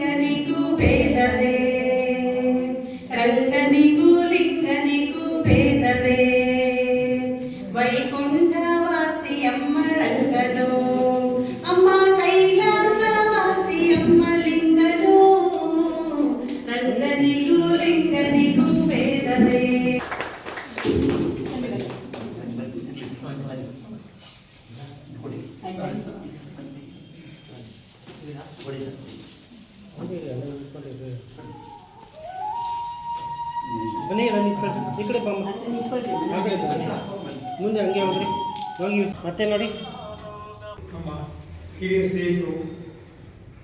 రంగనిగు పేదలే రంగనిగు ಈ ಕಡೆ ಬಮ್ಮ ಆ ಕಡೆ ಮುಂದೆ ಹಂಗೆ ಹೋಗ್ರಿ. ಹೋಗಿ ಮತ್ತೆ ನೋಡಿ. ನಮ್ಮ ಹಿರಿಯ ಸ್ನೇಹಿತರು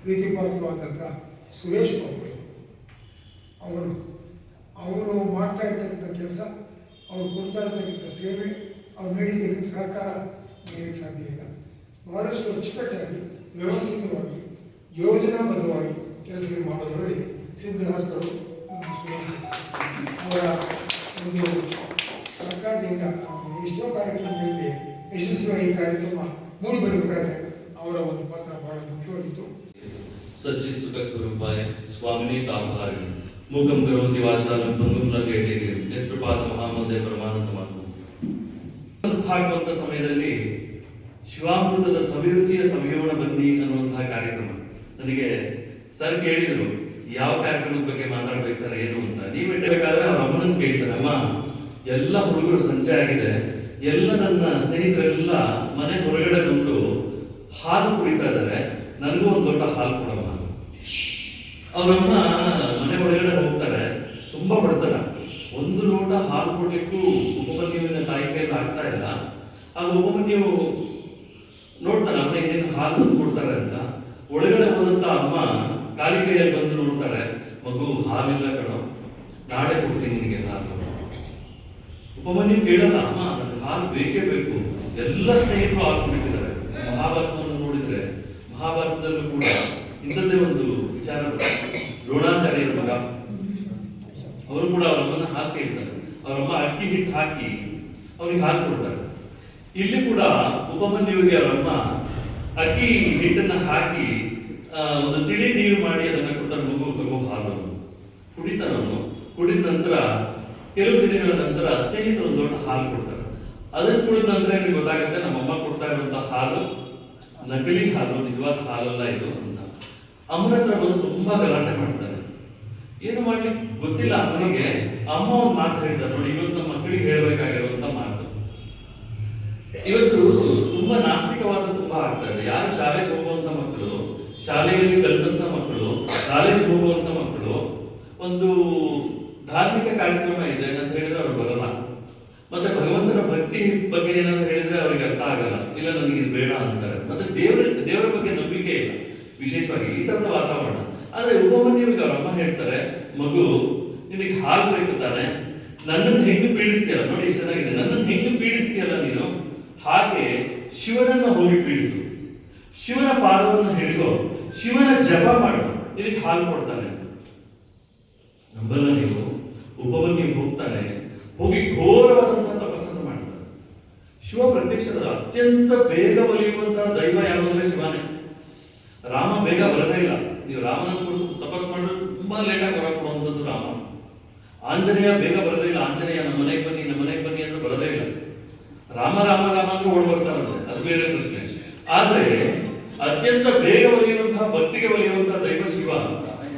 ಪ್ರೀತಿಪಾತ್ರವಾದಂಥ ಸುರೇಶ್ ಬಾಬು ಅವರು ಅವರು ಮಾಡ್ತಾ ಇರ್ತಕ್ಕಂಥ ಕೆಲಸ, ಅವ್ರು ಕೊಡ್ತಾ ಇರ್ತಕ್ಕಂಥ ಸೇವೆ, ಅವ್ರು ನೀಡಿದ್ದಕ್ಕೆ ಸಹಕಾರ ನೀಡಕ್ಕೆ ಸಾಧ್ಯ ಇಲ್ಲ. ಬಹಳಷ್ಟು ಅಚ್ಚುಕಟ್ಟಾಗಿ, ವ್ಯವಸ್ಥಿತವಾಗಿ, ಯೋಜನಾಬದ್ಧವಾಗಿ ಕೆಲಸ ಮಾಡೋದರಲ್ಲಿ ಸಿದ್ಧಹಸ್ತರು ಅವರ ಒಂದು ಸರ್ಕಾರದಿಂದ ಎಷ್ಟೋ ಕಾರ್ಯಕ್ರಮಗಳಲ್ಲಿ ಯಶಸ್ವಿಯಾಗಿ ಕಾರ್ಯಕ್ರಮ ಮೂಡಿ ಬರಬೇಕಾದ್ರೆ ಅವರ ಒಂದು ಪಾತ್ರ ಬಹಳ ಮುಖ್ಯವಾಗಿತ್ತು ಸಜ್ಜಿ ಸುಖ ಸ್ವರೂಪಾಯ ಸ್ವಾಮಿನಿ ತಾಮಹಾರಿಣಿ ಮೂಕಂ ಕರೋತಿ ವಾಚಾಲಂ ಪಂಗುಂ ಲಂಘಯತೆ ನೇತೃಪಾದ ಮಹಾಮಂದೆ ಪರಮಾನಂದ ಮಾತು. ಹಾಕುವಂತ ಸಮಯದಲ್ಲಿ ಶಿವಾಮೃತದ ಸವಿರುಚಿಯ ಸಂಯೋಣ ಬನ್ನಿ ಅನ್ನುವಂತಹ ಕಾರ್ಯಕ್ರಮ. ನನಗೆ ಸರ್ ಕೇಳಿದ್ರು ಯಾವ ಕಾರ್ಯಕ್ರಮದ ಬಗ್ಗೆ ಮಾತಾಡ್ಬೇಕು ಸರ್, ಏನು ಅಂತ. ನೀವು ಇಟ್ಟಬೇಕಾದ್ರೆ ಅವ್ರ ಅಮ್ಮನ ಕೇಳ್ತಾರೆ, ಅಮ್ಮ, ಎಲ್ಲ ಹುಡುಗರು ಸಂಜೆ ಆಗಿದೆ. ಎಲ್ಲ ನನ್ನ ಸ್ನೇಹಿತರೆಲ್ಲ ಮನೆ ಹೊರಗಡೆ ಬಂದು ಹಾಲು ಕುಡಿತಾ ಇದ್ದಾರೆ. ನನಗೂ ಒಂದು ದೊಡ್ಡ ಹಾಲು ಕೊಡಮ್ಮ. ಅವರಮ್ಮ ಮನೆ ಒಳಗಡೆ ಹೋಗ್ತಾರೆ, ತುಂಬಾ ಬಡತನ. ಒಂದು ಲೋಟ ಹಾಲು ಕೊಡ್ಲಿಕ್ಕೂ ಉಪಮನ್ಯುವಿನ ತಾಯಿ ಕೈಲಿ ಆಗ್ತಾ ಇಲ್ಲ. ಆಗ ಉಪಮನ್ಯು ನೋಡ್ತಾನೆ, ಅಮ್ಮ ಏನೇನು ಹಾಲು ಕೊಡ್ತಾರೆ ಅಂತ. ಒಳಗಡೆ ಹೋದಂತ ಅಮ್ಮ ಕಾಲಿ ಕೈಯಲ್ಲಿ ಬಂದು ನೋಡ್ತಾರೆ ಮಗು ಹಾಲಿಲ್ಲ ಕಣೋ. ನಾಳೆ ಕೊಡ್ತೀನಿ ನಿನಗೆ ಹಾಲು ಉಪಮನ್ಯು ಕೇಳಲ್ಲ, ಅಮ್ಮ, ನನಗೆ ಹಾಲು ಬೇಕೇ ಬೇಕು. ಎಲ್ಲ ಸ್ನೇಹಿತರು ಹಾಲು ಮಹಾಭಾರತವನ್ನು ನೋಡಿದ್ರೆ, ಮಹಾಭಾರತದಲ್ಲೂ ಕೂಡ ಇಂಥದ್ದೇ ಒಂದು ವಿಚಾರ. ದ್ರೋಣಾಚಾರ್ಯರ ಮಗ. ಅವರು ಕೂಡ ಅವರಮ್ಮನ ಹಾಕಿ ಇರ್ತಾರೆ ಅವರಮ್ಮ ಅಕ್ಕಿ ಹಿಟ್ಟು ಹಾಕಿ ಅವ್ರಿಗೆ ಹಾಲು ಕೊಡ್ತಾರೆ. ಇಲ್ಲಿ ಕೂಡ ಉಪಮನ್ಯುವಿಗೆ ಅವರಮ್ಮ ಅಕ್ಕಿ ಹಿಟ್ಟನ್ನ ಹಾಕಿ ಒಂದು ತಿಳಿ ನೀರು ಮಾಡಿ ಅದನ್ನ ಕೊಡ್ತಾರೆ ಮಗು ತಗೋ ಹಾಲು ಕುಡಿತಾನವನು ಕುಡಿದ ನಂತರ ಕೆಲವು ದಿನಗಳ ನಂತರ ಸ್ನೇಹಿತರು ಒಂದು ದೊಡ್ಡ ಹಾಲು ಕೊಡ್ತಾರೆ. ಅದನ್ನು ಕುಡಿದ ನಂತರ ನಿಮ್ಗೆ ಗೊತ್ತಾಗುತ್ತೆ, ನಮ್ಮಮ್ಮ ಕೊಡ್ತಾ ಇರುವಂತಹ ಹಾಲು, ನಕಲಿ ಹಾಲು, ನಿಜವಾದ ಹಾಲಲ್ಲ ಇದು ಅಂತ. ಹತ್ರ ಬಂದು ತುಂಬಾ ಗಲಾಟೆ ಮಾಡ್ತಾನೆ ಏನು ಮಾಡ್ಲಿ? ಗೊತ್ತಿಲ್ಲ ಅಮ್ಮನಿಗೆ. ಅಮ್ಮ ಒಂದು ಮಾತು ಹೇಳ್ತಾರೆ ನೋಡಿ, ಇವತ್ತು ನಮ್ಮ ಮಕ್ಕಳಿಗೆ ಹೇಳ್ಬೇಕಾಗಿರುವಂತ ಮಾತು. ಇವತ್ತು ತುಂಬಾ ನಾಸ್ತಿಕವಾದ ತುಂಬಾ ಆಗ್ತಾ ಇದೆ. ಯಾರು ಶಾಲೆಗೆ ಹೋಗುವಂತ ಮಕ್ಕಳು, ಶಾಲೆಯಲ್ಲಿ ಕಲಿತಂತ ಮಕ್ಕಳು ಕಾಲೇಜ್ ಹೋಗುವಂತ ಮಕ್ಕಳು ಒಂದು ಧಾರ್ಮಿಕ ಕಾರ್ಯಕ್ರಮ ಇದೆ ಅಂತ ಹೇಳಿದ್ರೆ ಅವ್ರು ಬರಲ್ಲ. ಮತ್ತೆ ಭಗವಂತನ ಭಕ್ತಿ ಬಗ್ಗೆ ಏನಾದ್ರು ಹೇಳಿದ್ರೆ ಅವ್ರಿಗೆ ಅರ್ಥ ಆಗಲ್ಲ. ಇಲ್ಲ, ನನಗೆ ಇದು ಬೇಡ ಅಂತಾರೆ. ಮತ್ತೆ ದೇವರ ದೇವರ ಬಗ್ಗೆ ನಂಬಿಕೆ ಇಲ್ಲ. ವಿಶೇಷವಾಗಿ ಈ ತರದ ವಾತಾವರಣ. ಆದ್ರೆ ಉಪಮನ್ಯವಿಗೆ ಅವ್ರ ಅಮ್ಮ ಹೇಳ್ತಾರೆ, ಮಗು, ನಿನಗೆ ಹಾಲು ಬೇಕು ತಾನೆ. ನನ್ನನ್ನು ಹೆಂಗೆ ಪೀಡಿಸ್ತೀಯಲ್ಲ? ನೋಡಿ ಎಷ್ಟು ಚೆನ್ನಾಗಿದೆ. ನನ್ನನ್ನು ಹೆಂಗೆ ಪೀಡಿಸ್ತೀಯಲ್ಲ ನೀನು? ಹಾಗೆ ಶಿವನನ್ನ ಹೋಗಿ ಪೀಡಿಸು. ಶಿವನ ಪಾದವನ್ನು ಹಿಡಿದು ಶಿವನ ಜಪ ಮಾಡು. ನಿನಗೆ ಹಾಲು ಕೊಡ್ತಾನೆ. ನಂಬಲ್ಲ ನೀವು ಉಪಮನ್ಯು ಹೋಗ್ತಾನೆ ಹೋಗಿ ಘೋರವಾದಂತಹ ತಪಸ್ಸನ್ನು ಮಾಡ್ತಾನೆ ಶಿವ ಪ್ರತ್ಯಕ್ಷದ ಅತ್ಯಂತ ಬೇಗ ಒಲಿಯುವಂತಹ ದೈವ ಯಾರು ಅಂದ್ರೆ ಶಿವನೇ. ರಾಮ ಬೇಗ ಬರದೇ ಇಲ್ಲ. ನೀವು ರಾಮನ ಕುರಿತು ತಪಸ್ ಮಾಡಿದ್ರೆ ತುಂಬಾ ಲೇಟ್ ಆಗಿ ಹೊರ ಕೊಡುವಂಥದ್ದು ರಾಮ. ಆಂಜನೇಯ ಬೇಗ ಬರದೇ ಇಲ್ಲ. ಆಂಜನೇಯ, ನಮ್ಮ ಮನೆಗೆ ಬನ್ನಿ, ನಮ್ಮ ಮನೆಗೆ ಬನ್ನಿ ಅಂದ್ರೆ ಬರದೇ ಇಲ್ಲ. ರಾಮ ರಾಮ ರಾಮ ಅಂತ ಓಡ್ ಬರ್ತಾರಂತೆ ಅದು ಬೇರೆ ಪ್ರಶ್ನೆ. ಆದ್ರೆ ಅತ್ಯಂತ ಬೇಗ ಒಲಿಯುವಂತಹ, ಭಕ್ತಿಗೆ ಒಲಿಯುವಂತಹ ದೈವ ಶಿವ.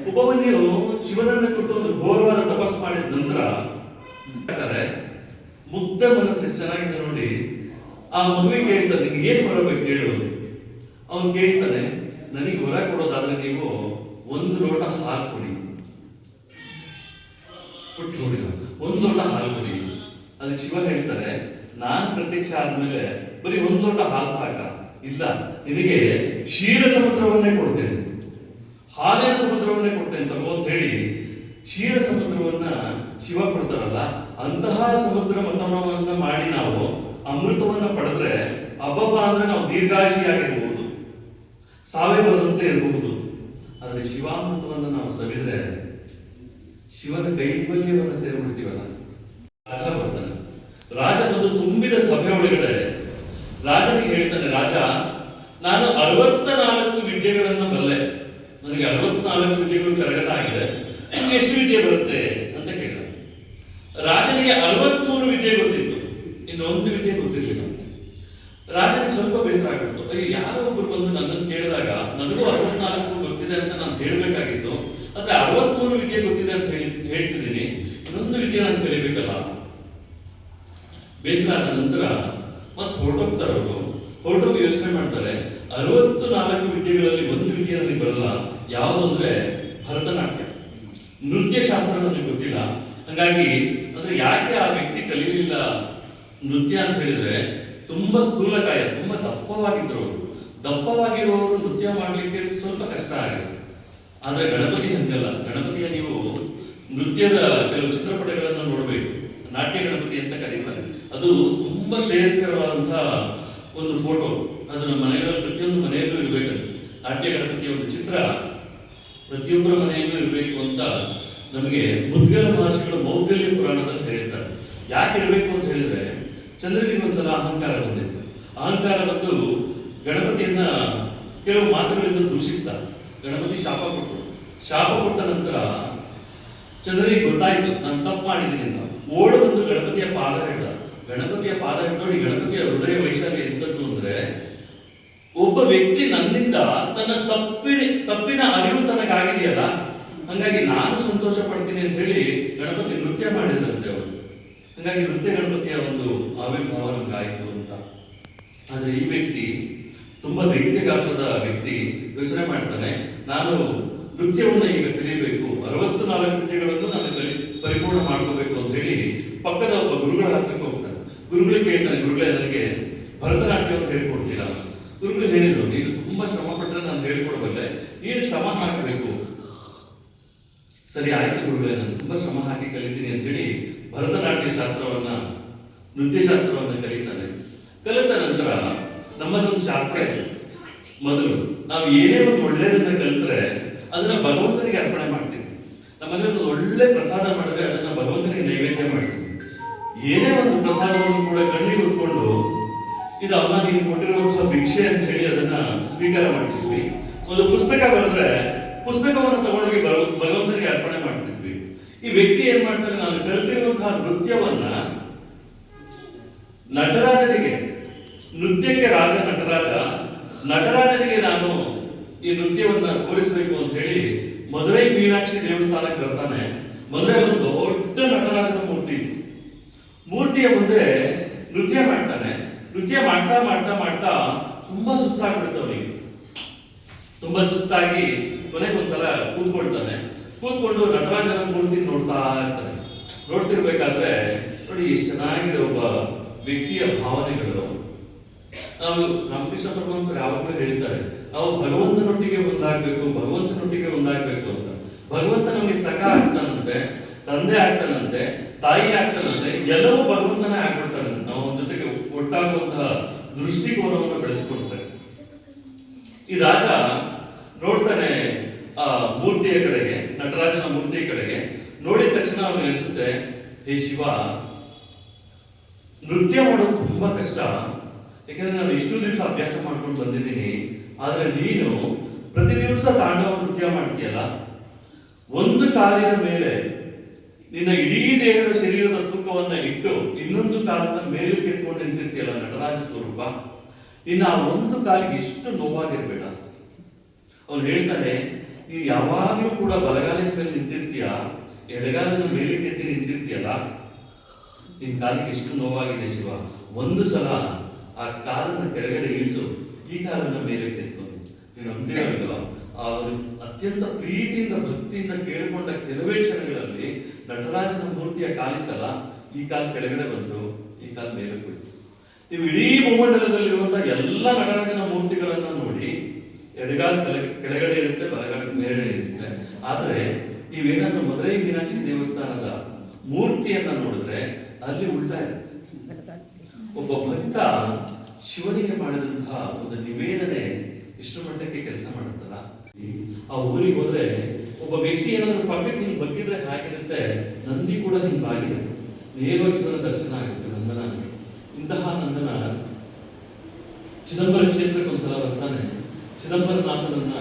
ಉಪಮನ್ಯು ಶಿವನನ್ನ ಕುರಿತು ಒಂದು ಘೋರವಾದ ತಪಸ್ ಮಾಡಿದ ನಂತರ ಮುಗ್ಧ ಮನಸ್ಸು ಚೆನ್ನಾಗಿದೆ ನೋಡಿ, ಆ ಮಗುವಿಗೆ ಕೇಳ್ತಾನೆ ನಿಮ್ಗೆ ಏನ್ ಬರಬೇಕು ಹೇಳು ಅವನು ಕೇಳ್ತಾನೆ, ನನಗೆ ಹೊರ ಕೊಡೋದಾದ್ರೆ ನೀವು ಒಂದು ಲೋಟ ಹಾಲು ಕೊಡಿ. ಕೊಟ್ಟು ನೋಡಿ ಒಂದು ಲೋಟ ಹಾಲು ಕೊಡಿ. ಅದಕ್ಕೆ ಶಿವ ಹೇಳ್ತಾರೆ, ನಾನ್ ಪ್ರತ್ಯಕ್ಷ ಆದ್ಮೇಲೆ ಬರೀ ಒಂದು ಲೋಟ ಹಾಲು ಸಾಕ. ಇಲ್ಲ, ನಿನಗೆ ಕ್ಷೀರ ಸಮುದ್ರವನ್ನೇ ಕೊಡ್ತೇನೆ. ಹಾಲಿನ ಸಮುದ್ರವನ್ನೇ ಕೊಡ್ತೇನೆ ಅಂತ ಹೇಳಿ, ಕ್ಷೀರ ಸಮುದ್ರವನ್ನ ಶಿವ ಕೊಡ್ತಾರಲ್ಲ, ಅಂತಹ ಸಮುದ್ರ ಮತವನ್ನ ಮಾಡಿ ನಾವು ಅಮೃತವನ್ನ ಪಡೆದ್ರೆ ಅಬ್ಬಬ್ಬ ಅಂದ್ರೆ ನಾವು ದೀರ್ಘಾಶಿಯಾಗಿರಬಹುದು ಸಾವೇ ಬರದಂತೆ ಇರಬಹುದು ಆದ್ರೆ ಶಿವಾಮೃತವನ್ನ ನಾವು ಸವಿದ್ರೆ ಶಿವನ ಕೈವಲ್ಯವನ್ನು ಸೇರ್ಬಿಡ್ತೀವಲ್ಲ. ರಾಜ ಬರ್ತಾನೆ. ರಾಜ ಬಂದು ತುಂಬಿದ ಸಭೆ ಒಳಗಡೆ ರಾಜನಿಗೆ ಹೇಳ್ತಾನೆ, ರಾಜ, ನಾನು ಅರವತ್ತ ನಾಲ್ಕು ವಿದ್ಯೆಗಳನ್ನ ಬಲ್ಲೆ. ನನಗೆ ಅರವತ್ನಾಲ್ಕು ನಾಲ್ಕು ವಿದ್ಯೆಗಳು ಕರಗತ ಆಗಿದೆ, ನಿಮ್ಗೆ ಎಷ್ಟು ವಿದ್ಯೆ ಬರುತ್ತೆ ಅಂತ ಕೇಳಿದ ರಾಜನಿಗೆ ಅರವತ್ಮೂರು ವಿದ್ಯೆ ಗೊತ್ತಿತ್ತು. ಇನ್ನೊಂದು ವಿದ್ಯೆ ಗೊತ್ತಿರಲಿಲ್ಲ. ರಾಜನಿಗೆ ಸ್ವಲ್ಪ ಬೇಸರ ಆಗ್ಬಿಟ್ಟು ಅಯ್ಯೋ, ಯಾರೋ ಒಬ್ರು ಬಂದು ನನ್ನನ್ನು ಕೇಳಿದಾಗ, ನನಗೂ ಅರವತ್ನಾಲ್ಕು ಗೊತ್ತಿದೆ ಅಂತ ನಾನು ಹೇಳಬೇಕಾಗಿತ್ತು. ಆದ್ರೆ ಅರವತ್ಮೂರು ವಿದ್ಯೆ ಗೊತ್ತಿದೆ ಅಂತ ಹೇಳಿ, ಹೇಳ್ತಿದ್ದೀನಿ. ಇನ್ನೊಂದು ವಿದ್ಯೆ ನಾನು ಕಲಿಬೇಕಲ್ಲ. ಬೇಸರ ಆದ ನಂತರ ಮತ್ತೆ ಹೊರಟೋಗ್ತಾರೆ ಅವರು ಹೊರಟೋಗಿ ಯೋಚನೆ ಮಾಡ್ತಾರೆ, ಅರವತ್ತು ನಾಲ್ಕು ವಿದ್ಯೆಗಳಲ್ಲಿ ಒಂದು ವಿದ್ಯೆ ಬರಲ್ಲ. ಯಾವುದು ಅಂದ್ರೆ ಭರತನಾಟ್ಯ. ನೃತ್ಯ ಶಾಸ್ತ್ರ ನನಗೆ ಗೊತ್ತಿಲ್ಲ. ಹಂಗಾಗಿ ಅಂದ್ರೆ ಯಾಕೆ ಆ ವ್ಯಕ್ತಿ ಕಲಿಯಲಿಲ್ಲ ನೃತ್ಯ ಅಂತ ಹೇಳಿದ್ರೆ ತುಂಬಾ ಸ್ಥೂಲಕಾಯ, ತುಂಬಾ ದಪ್ಪವಾಗಿದ್ರು ಅವರು. ದಪ್ಪವಾಗಿರುವವರು ನೃತ್ಯ ಮಾಡಲಿಕ್ಕೆ ಸ್ವಲ್ಪ ಕಷ್ಟ ಆಗಿದೆ ಆದ್ರೆ ಗಣಪತಿ ಅಂತಲ್ಲ ಗಣಪತಿಯ ನೀವು ನೃತ್ಯದ ಕೆಲವು ಚಿತ್ರಪಟಗಳನ್ನು ನೋಡಬೇಕು. ನಾಟ್ಯ ಗಣಪತಿ ಅಂತ ಕರೀತಾರೆ. ಅದು ತುಂಬಾ ಶ್ರೇಯಸ್ಕರವಾದಂತಹ ಒಂದು ಫೋಟೋ ಅದು ನಮ್ಮ ಮನೆಗಳಲ್ಲಿ ಪ್ರತಿಯೊಂದು ಮನೆಯಲ್ಲೂ ಇರಬೇಕಂತ. ನಾಟ್ಯ ಗಣಪತಿಯ ಒಂದು ಚಿತ್ರ ಪ್ರತಿಯೊಬ್ಬರ ಮನೆಯಲ್ಲೂ ಇರಬೇಕು ಅಂತ ನಮಗೆ ಮುದ್ಗಲ ಮಹರ್ಷಿಗಳು ಮೌದ್ಗಲ್ಯ ಪುರಾಣದಲ್ಲಿ ಹೇಳಿದ್ದಾರೆ. ಯಾಕೆ ಇರಬೇಕು ಅಂತ ಹೇಳಿದ್ರೆ, ಚಂದ್ರನಿಗೆ ಒಂದ್ಸಲ ಅಹಂಕಾರ ಬಂದಿತ್ತು. ಅಹಂಕಾರ ಬಂದು ಗಣಪತಿಯನ್ನ ಕೆಲವು ಮಾತುಗಳಿಂದ ದೂಷಿಸ್ತ, ಗಣಪತಿ ಶಾಪ ಕೊಟ್ಟರು. ಶಾಪ ಕೊಟ್ಟ ನಂತರ ಚಂದ್ರನಿಗೆ ಗೊತ್ತಾಯ್ತು, ನಾನು ತಪ್ಪು ಮಾಡಿದ್ದೀನಿ ಓಡ ಬಂದು ಗಣಪತಿಯ ಪಾದ ಹಿಡ್ದ ಗಣಪತಿಯ ಪಾದ ನೋಡಿ ಗಣಪತಿಯ ಹೃದಯ ವೈಶಾಲ್ಯ ಎಂತದ್ದು ಅಂದ್ರೆ, ಒಬ್ಬ ವ್ಯಕ್ತಿ ನನ್ನಿಂದ ತನ್ನ ತಪ್ಪಿನ ತಪ್ಪಿನ ಅರಿವು ತನಗಾಗಿದೆಯಲ್ಲ, ಹಂಗಾಗಿ ನಾನು ಸಂತೋಷ ಪಡ್ತೀನಿ ಅಂತ ಹೇಳಿ ಗಣಪತಿ ನೃತ್ಯ ಮಾಡಿದ್ರಂತೆ ಅವರು. ಹಂಗಾಗಿ ನೃತ್ಯ ಗಣಪತಿಯ ಒಂದು ಆವಿರ್ಭಾವ ನಮ್ಗಾಯಿತು ಅಂತ. ಆದ್ರೆ ಈ ವ್ಯಕ್ತಿ ತುಂಬಾ ದೈತ್ಯ ಗಾತ್ರದ ವ್ಯಕ್ತಿ ಯೋಚನೆ ಮಾಡ್ತಾನೆ, ನಾನು ನೃತ್ಯವನ್ನು ಈಗ ಕಲಿಬೇಕು, ಅರವತ್ತು ನಾಲ್ಕು ನೃತ್ಯಗಳನ್ನು ನಾನು ಕಲಿ, ಪರಿಪೂರ್ಣ ಮಾಡ್ಕೋಬೇಕು ಅಂತ ಹೇಳಿ ಪಕ್ಕದ ಒಬ್ಬ ಗುರುಗಳ ಹತ್ರಕ್ಕೆ ಗುರುಗಳಿಗೆ ಕೇಳ್ತಾರೆ, ಗುರುಗಳೇ ನನಗೆ ಅಂತ ಹೇಳ್ಕೊಡ್ತೀರಾ? ಗುರುಗಳು ಹೇಳಿದ್ರು, ನೀನು ತುಂಬಾ ಶ್ರಮ ಪಟ್ಟರೆ ನಾನು ಹೇಳ್ಕೊಡಬಲ್ಲೆ, ನೀನು ಶ್ರಮ ಹಾಕಬೇಕು. ಸರಿ, ಆಯ್ತು ಗುರುಗಳೇ, ನಾನು ತುಂಬಾ ಶ್ರಮ ಹಾಕಿ ಕಲಿತೀನಿ ಅಂತ ಹೇಳಿ ಭರತನಾಟ್ಯ ಶಾಸ್ತ್ರವನ್ನ ನೃತ್ಯ ಶಾಸ್ತ್ರವನ್ನ ಕಲಿತಾನೆ. ಕಲಿತ ನಂತರ ನಮ್ಮದೊಂದು ಶಾಸ್ತ್ರ ಇದೆ. ಮೊದಲು, ನಾವು ಏನೇ ಒಂದು ಒಳ್ಳೆಯದನ್ನ ಕಲಿತ್ರೆ ಅದನ್ನ ಭಗವಂತನಿಗೆ ಅರ್ಪಣೆ ಮಾಡ್ತೀವಿ. ನಮ್ಮಲ್ಲಿ ಒಂದು ಒಳ್ಳೆ ಪ್ರಸಾದ ಮಾಡಿದ್ರೆ ಅದನ್ನ ಭಗವಂತನಿಗೆ ನೈವೇದ್ಯ ಮಾಡ್ತೀವಿ. ಏನೇ ಒಂದು ಪ್ರಸಾದವನ್ನು ಕೂಡ ಕಣ್ಣಿಗೆ ಉಟ್ಕೊಂಡು ಇದು ಅಮ್ಮ ನೀನು ಕೊಟ್ಟಿರುವಂತಹ ಭಿಕ್ಷೆ ಅಂತ ಹೇಳಿ ಅದನ್ನ ಸ್ವೀಕಾರ ಮಾಡ್ತಿದ್ವಿ. ಒಂದು ಪುಸ್ತಕ ಬಂದ್ರೆ ಪುಸ್ತಕವನ್ನು ತಗೊಂಡೋಗಿ ಭಗ- ಭಗವಂತನಿಗೆ ಅರ್ಪಣೆ ಮಾಡ್ತಿದ್ವಿ. ಈ ವ್ಯಕ್ತಿ ಏನ್ ಮಾಡ್ತಾನೆ, ನಾನು ಕಲಿತಿರುವಂತಹ ನೃತ್ಯವನ್ನ ನಟರಾಜನಿಗೆ, ನೃತ್ಯಕ್ಕೆ ರಾಜ, ನಟರಾಜ, ನಟರಾಜನಿಗೆ ನಾನು ಈ ನೃತ್ಯವನ್ನ ತೋರಿಸಬೇಕು ಅಂತ ಹೇಳಿ ಮಧುರೈ ಮೀನಾಕ್ಷಿ ದೇವಸ್ಥಾನಕ್ಕೆ ಬರ್ತಾನೆ. ಮಧುರೈ ಒಂದು ದೊಡ್ಡ ನಟರಾಜನ ಮೂರ್ತಿ. ಇತ್ತು. ಮೂರ್ತಿಯ ಮುಂದೆ ನೃತ್ಯ ಮಾಡ್ತಾನೆ. ನೃತ್ಯ ಮಾಡ್ತಾ ಮಾಡ್ತಾ ಮಾಡ್ತಾ ತುಂಬಾ ಸುಸ್ತಾಗ್ಬಿಡುತ್ತೆ ಅವನಿಗೆ. ತುಂಬಾ ಸುಸ್ತಾಗಿ ಕೊನೆಗೊಂದ್ಸಲ ಕೂತ್ಕೊಳ್ತಾನೆ. ಕೂತ್ಕೊಂಡು ನಟರಾಜನ ಮೂರ್ತಿ ನೋಡ್ತಾ ಇರ್ತಾನೆ. ನೋಡ್ತಿರ್ಬೇಕಾದ್ರೆ ನೋಡಿ ಎಷ್ಟು ಚೆನ್ನಾಗಿದೆ ಒಬ್ಬ ವ್ಯಕ್ತಿಯ ಭಾವನೆಗಳು. ನಾವು ರಾಮಕೃಷ್ಣ ಪರಮಹಂಸರು ಯಾವಾಗಲೂ ಹೇಳ್ತಾರೆ, ನಾವು ಭಗವಂತನೊಟ್ಟಿಗೆ ಒಂದಾಗ್ಬೇಕು ಭಗವಂತನೊಟ್ಟಿಗೆ ಒಂದಾಗ್ಬೇಕು ಅಂತ. ಭಗವಂತ ನಮಗೆ ಸಖ ಆಗ್ತಾನಂತೆ, ತಂದೆ ಆಗ್ತಾನಂತೆ ತಾಯಿ ಆಗ್ತಾನಂತೆ ಎಲ್ಲವೂ ಭಗವಂತನೇ ಆಗ್ಬಿಡ್ತಾನೆ ನಾವು ಜೊತೆಗೆ ಒಟ್ಟಾಗುವಂತಹ ದೃಷ್ಟಿಕೋನವನ್ನು ಬೆಳೆಸ್ಕೊಳ್ತಾರೆ ಈ ರಾಜ ನೋಡ್ತಾನೆ, ಆ ಮೂರ್ತಿಯ ಕಡೆಗೆ, ನಟರಾಜನ ಮೂರ್ತಿಯ ಕಡೆಗೆ. ನೋಡಿದ ತಕ್ಷಣ ಅವನು ಅನ್ಸುತ್ತೆ, ಹೇ ಶಿವ, ನೃತ್ಯ ಮಾಡೋದು ತುಂಬಾ ಕಷ್ಟ. ಯಾಕಂದ್ರೆ ನಾನು ಇಷ್ಟು ದಿವಸ ಅಭ್ಯಾಸ ಮಾಡ್ಕೊಂಡು ಬಂದಿದ್ದೀನಿ. ಆದ್ರೆ ನೀನು ಪ್ರತಿ ದಿವಸ ತಾಂಡವ ನೃತ್ಯ ಮಾಡ್ತೀಯಲ್ಲ? ಒಂದು ಕಾಲಿನ ಮೇಲೆ ನಿನ್ನ ಇಡೀ ದೇಹದ ಶರೀರದ ತೂಕವನ್ನ ಇಟ್ಟು ಇನ್ನೊಂದು ಕಾಲದ ಮೇಲಕ್ಕೆ ಎತ್ಕೊಂಡು ನಿಂತಿರ್ತೀಯಲ್ಲ ನಟರಾಜ ಸ್ವರೂಪ, ಇನ್ನು ಆ ಒಂದು ಕಾಲಿಗೆ ಎಷ್ಟು ನೋವಾಗಿರ್ಬೇಡ. ಅವನು ಹೇಳ್ತಾನೆ, ನೀನು ಯಾವಾಗಲೂ ಕೂಡ ಬಲಗಾಲಿನ ಮೇಲೆ ನಿಂತಿರ್ತೀಯ ಎಡಗಾಲಿನ ಮೇಲಕ್ಕೆ ಎತ್ತಿ ನಿಂತಿರ್ತೀಯಲ್ಲ, ನಿನ್ ಕಾಲಿಗೆ ಎಷ್ಟು ನೋವಾಗಿದೆ ಶಿವ. ಒಂದು ಸಲ ಆ ಕಾಲನ್ನ ಕೆಳಗಡೆ ಇಳಿಸು, ಈ ಕಾಲನ್ನ ಮೇಲೆ ಎತ್ತು ನೀನು ನಂಬ್ತೀರೋ ಅವರು ಅತ್ಯಂತ ಪ್ರೀತಿಯಿಂದ, ಭಕ್ತಿಯಿಂದ ಕೇಳಿಕೊಂಡ ಕೆಲವೇ ಕ್ಷಣಗಳಲ್ಲಿ ನಟರಾಜನ ಮೂರ್ತಿಯ ಕಾಲಿತ್ತಲ್ಲ, ಈ ಕಾಲ ಕೆಳಗಡೆ ಬಂತು ಈ ಕಾಲ ಮೇಲೆ ಹೋಯ್ತು ನೀವು ಇಡೀ ಭೂಮಂಡಲದಲ್ಲಿರುವಂತಹ ಎಲ್ಲ ನಟರಾಜನ ಮೂರ್ತಿಗಳನ್ನ ನೋಡಿ, ಎಡಗಾಲ ಕೆಳಗೆ, ಕೆಳಗಡೆ ಇರುತ್ತೆ, ಬಲಗಾಲ ಮೇಲೆ ಇರುತ್ತೆ ಆದ್ರೆ, ನೀವೇನಾದ್ರೂ ಮದುರೈ ಮೀನಾಕ್ಷಿ ದೇವಸ್ಥಾನದ ಮೂರ್ತಿಯನ್ನ ನೋಡಿದ್ರೆ ಅಲ್ಲಿ ಉಲ್ಟಾ ಇರುತ್ತೆ. ಒಬ್ಬ ಭಕ್ತ ಶಿವನಿಗೆ ಮಾಡಿದಂತಹ ಒಂದು ನಿವೇದನೆ ಎಷ್ಟು ಮಟ್ಟಕ್ಕೆ ಕೆಲಸ ಮಾಡುತ್ತಲ್ಲ? ಆ ಊರಿಗೆ ಹೋದ್ರೆ ಒಬ್ಬ ವ್ಯಕ್ತಿ ಏನಾದ್ರು ಪಕ್ಕಕ್ಕೆ ನಿಮ್ಗೆ ಬಗ್ಗಿದ್ರೆ ಹಾಕಿರುತ್ತೆ ನಂದಿ ಕೂಡ ನಿಮ್ಗೆ ಬಾಗಿದೆ ನೇರವಾಗಿ ದರ್ಶನ ಆಗುತ್ತೆ, ನಂದನ ಇಂತಹ ನಂದನ ಚಿದಂಬರ ಕ್ಷೇತ್ರಕ್ಕೆ ಒಂದ್ಸಲ ಬರ್ತಾನೆ. ಚಿದಂಬರನಾಥನನ್ನ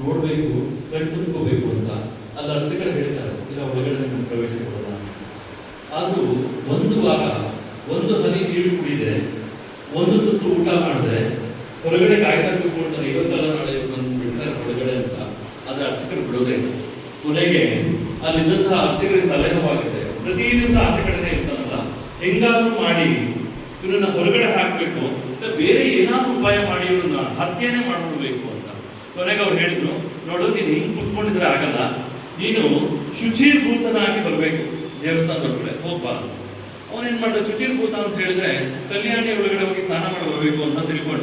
ನೋಡಬೇಕು ಕಣ್ತುಂಬಬೇಕು ಅಂತ ಅಲ್ಲಿ ಅರ್ಚಕರು ಹೇಳ್ತಾರೆ, ಇಲ್ಲ, ಒಳಗಡೆ ನಿಮ್ಗೆ ಪ್ರವೇಶ ಕೊಡೋಣ ಅದು ಒಂದು ವಾರ, ಒಂದು ಹನಿ ನೀರು ಕುಡಿದೆ ಒಂದು ತುತ್ತು ಊಟ ಮಾಡಿದ್ರೆ ಹೊರಗಡೆ ಕಾಯ್ತಾ ಕೂತ್ಕೊಳ್ತಾರೆ. ಇವತ್ತಲ್ಲ ನಾಳೆ ಬಂದು ಬಿಡ್ತಾರೆ ಹೊರಗಡೆ ಅಂತ. ಆದ್ರೆ ಅರ್ಚಕರು ಬಿಡೋದೇ ಇಲ್ಲ. ಕೊನೆಗೆ ಅಲ್ಲಿದ್ದಂತಹ ಅರ್ಚಕರಿಗೆ ತಲೆನೋವಾಗಿದೆ. ಪ್ರತಿ ದಿವಸ ಆಚೆ ಕಡೆನೇ ಇರ್ತಾನಲ್ಲ ಹೆಂಗಾದ್ರೂ ಮಾಡಿ ಇವನನ್ನ ಹೊರಗಡೆ ಹಾಕ್ಬೇಕು ಬೇರೆ ಏನಾದ್ರೂ ಉಪಾಯ ಮಾಡಿ ಇವನ್ನ ಹತ್ಯೆನೇ ಮಾಡ್ಬಿಡ್ಬೇಕು ಅಂತ. ಕೊನೆಗೆ ಅವ್ರು ಹೇಳಿದ್ರು, ನೋಡು, ನೀನು ಹಿಂಗ್ ಕುತ್ಕೊಂಡಿದ್ರೆ ಆಗಲ್ಲ. ನೀನು ಶುಚೀರ್ಭೂತನಾಗಿ ಬರಬೇಕು ದೇವಸ್ಥಾನದೊಳಗಡೆ. ಹೋಗ್ಬಾ. ಅವನೇನ್ ಮಾಡ್ದ ಶುಚಿರ್ಭೂತ ಅಂತ ಹೇಳಿದ್ರೆ, ಕಲ್ಯಾಣಿ ಒಳಗಡೆ ಹೋಗಿ ಸ್ನಾನ ಮಾಡಿ ಬರಬೇಕು ಅಂತ ತಿಳ್ಕೊಂಡ.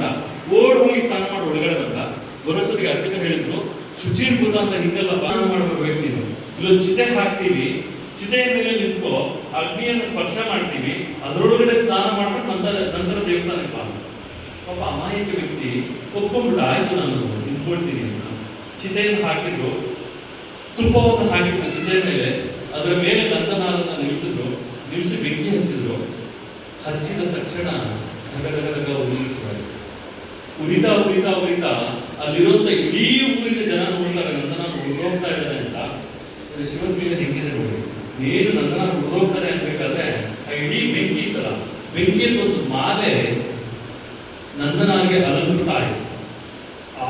ಓಡ್ ಹೋಗಿ ಸ್ನಾನ ಮಾಡಿ, ಒಳಗಡೆ ಬಂದ. ಬರೋಸತಿಗೆ ಅರ್ಚಕ ಹೇಳಿದ್ರು ಶುಚಿರ್ಭೂತ ಅಂತ ಹಿಂಗೆಲ್ಲ ಪಾನ ಮಾಡಿ ಬರ್ಬೇಕು ನೀನು. ಇಲ್ಲೊಂದು ಚಿತೆ ಹಾಕ್ತೀವಿ. ಚಿತೆಯ ಮೇಲೆ ನಿಂತ್ಕೋ, ಅಗ್ನಿಯನ್ನು ಸ್ಪರ್ಶ ಮಾಡ್ತೀವಿ. ಅದರೊಳಗಡೆ ಸ್ನಾನ ಮಾಡ್ಬಿಟ್ಟು ನಂತರ ನಂತರ ದೇವಸ್ಥಾನಕ್ಕೆ ಬಾ. ಪಾಪ ಅಮಾಯಕ ವ್ಯಕ್ತಿ, ಒಪ್ಕೊಂಡ್ಬಿಟ್ಟು, ಆಯ್ತು ನಾನು ನಿಂತ್ಕೊಳ್ತೀನಿ ಅಂತ. ಚಿತೆಯನ್ನು ಹಾಕಿದ್ರು. ತುಪ್ಪವನ್ನು ಹಾಕಿದ್ರು ಚಿತೆಯ ಮೇಲೆ. ಅದರ ಮೇಲೆ ನಂದನಾದನ್ನ ನಿಲ್ಲಿಸಿದ್ರು. ನಿಲ್ಲಿಸಿ ಬೆಂಕಿ ಹಚ್ಚಿದ್ರು. ಹಚ್ಚಿದ ತಕ್ಷಣ ಧಗಧಗಧಗ ಉರಿಯಿಸಿದ್ದಾರೆ ಉರಿತಾ ಉರಿತಾ ಉರಿತಾ ಅಲ್ಲಿರುವಂತ ಇಡೀ ಊರಿನ ಜನ ನೋಡ್ತಾರೆ ನಂದನ ಹುಡುಗೋಗ್ತಾ ಇದ್ದಾರೆ ಅಂತ ಶಿವನ ಮೇಲೆ ಹೆಂಗಿದೆ ನೋಡಿ. ಏನು ನಂದನ ಹುಡುಗೋಗ್ತಾರೆ ಅನ್ಬೇಕಾದ್ರೆ ಆ ಇಡೀ ಬೆಂಕಿ ಇತ್ತಲ್ಲ ಬೆಂಕಿಯಲ್ಲಿ ಒಂದು ಮಾಲೆ ನಂದನಾಗೆ ಅಲಂಕೃತ ಆಯಿತು.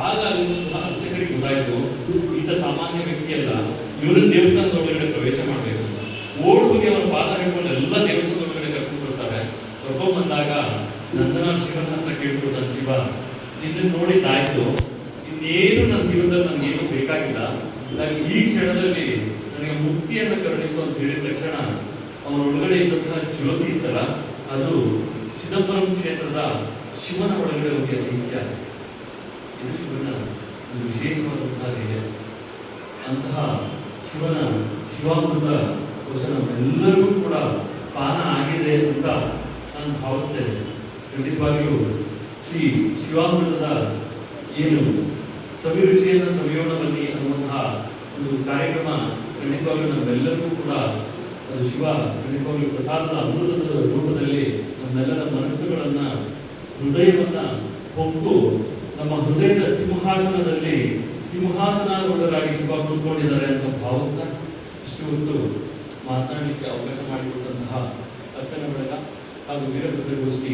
ಆಗ ಅಲ್ಲಿಂದ ಅರ್ಚಕರಿಗೆ ಗೊತ್ತಾಯ್ತು. ಈತ ಸಾಮಾನ್ಯ ವ್ಯಕ್ತಿ ಅಲ್ಲ ದೇವಸ್ಥಾನದ ಒಳಗಡೆ ಪ್ರವೇಶ ಮಾಡಬೇಕು ಅಂತ. ಓಡ್ ಅವರು ಪಾದ ಹಿಡ್ಕೊಂಡು ಎಲ್ಲ ದೇವಸ್ಥಾನದ ಒಳಗಡೆ ಕರ್ಕೊಂಡು ಬರ್ತಾರೆ. ಬಂದಾಗ ನಂದನ ಶಿವನ ಹತ್ರ ಕೇಳ್ಕೊಳ್ತಾನೆ ಶಿವ, ನಿನ್ನ ನೋಡಿದ್ದಾಯ್ತು ಇನ್ನೇನು ನನ್ನ ಜೀವನದಲ್ಲಿ ನನಗೇನು ಬೇಕಾಗಿಲ್ಲ. ನನಗೆ ಈ ಕ್ಷಣದಲ್ಲಿ ನನಗೆ ಮುಕ್ತಿಯನ್ನು ಕರುಣಿಸು ಅಂತ ಹೇಳಿದ ತಕ್ಷಣ ಅವನ ಒಳಗಡೆ ಇದ್ದಂತಹ ಜ್ಯೋತಿ ಇತ್ತಲ್ಲ, ಅದು ಚಿದಂಬರಂ ಕ್ಷೇತ್ರದ ಶಿವನ ಒಳಗಡೆ ಹೋಗಿ ಅದು ನಿತ್ಯ. ಇದು ಶಿವನ ಒಂದು ವಿಶೇಷವಾದಂತಹ ಅಂತಹ ಶಿವನ ಶಿವಾಮೃತ ಬಹುಶಃ ನಮ್ಮೆಲ್ಲರಿಗೂ ಕೂಡ ಪಾನ ಆಗಿದೆ ಅಂತ ನಾನು ಭಾವಿಸ್ತೇನೆ. ಖಂಡಿತವಾಗಿಯೂ ಶ್ರೀ ಶಿವಾಮೃತದ ಏನು ಸವಿರುಚಿಯನ್ನು ಸವಿಯೋಣ ಬನ್ನಿ ಅನ್ನುವಂತಹ ಒಂದು ಕಾರ್ಯಕ್ರಮ ಖಂಡಿತವಾಗಿಯೂ ನಮ್ಮೆಲ್ಲರಿಗೂ ಕೂಡ ಅದು ಶಿವ ಖಂಡಿತವಾಗಿಯೂ ಪ್ರಸಾದದ ಅಮೃತದ ರೂಪದಲ್ಲಿ ನಮ್ಮೆಲ್ಲರ ಮನಸ್ಸುಗಳನ್ನು ಹೃದಯವನ್ನು ಹೊಕ್ಕು ನಮ್ಮ ಹೃದಯದ ಸಿಂಹಾಸನದಲ್ಲಿ ಸಿಂಹಾಸನಾರೂಢರಾಗಿ ಶಿವ ಕುತ್ಕೊಂಡಿದ್ದಾರೆ ಅಂತ ಭಾವಿಸ್ತಾ ಇಷ್ಟು ಹೊತ್ತು ಮಾತನಾಡಲಿಕ್ಕೆ ಅವಕಾಶ ಮಾಡಿಕೊಟ್ಟಂತಹ ಅಕ್ಕನ ಬಳಗ ಹಾಗೂ ವೀರಭದ್ರಗೋಷ್ಠಿ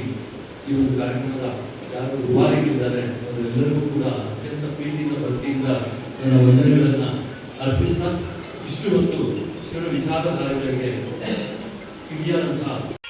ಈ ಒಂದು ಕಾರ್ಯಕ್ರಮದ ಯಾರು ರೂವಾರಿಗಿದ್ದಾರೆ ಅವರೆಲ್ಲರಿಗೂ ಕೂಡ ಅತ್ಯಂತ ಪ್ರೀತಿಯಿಂದ ಭಕ್ತಿಯಿಂದ ನನ್ನ ವಂದನೆಗಳನ್ನು ಅರ್ಪಿಸ್ತಾ ಇಷ್ಟು ಹೊತ್ತು ವಿಚಾರಧಾರೆಗಳಿಗೆ ಹಿರಿಯಾದಂತಹ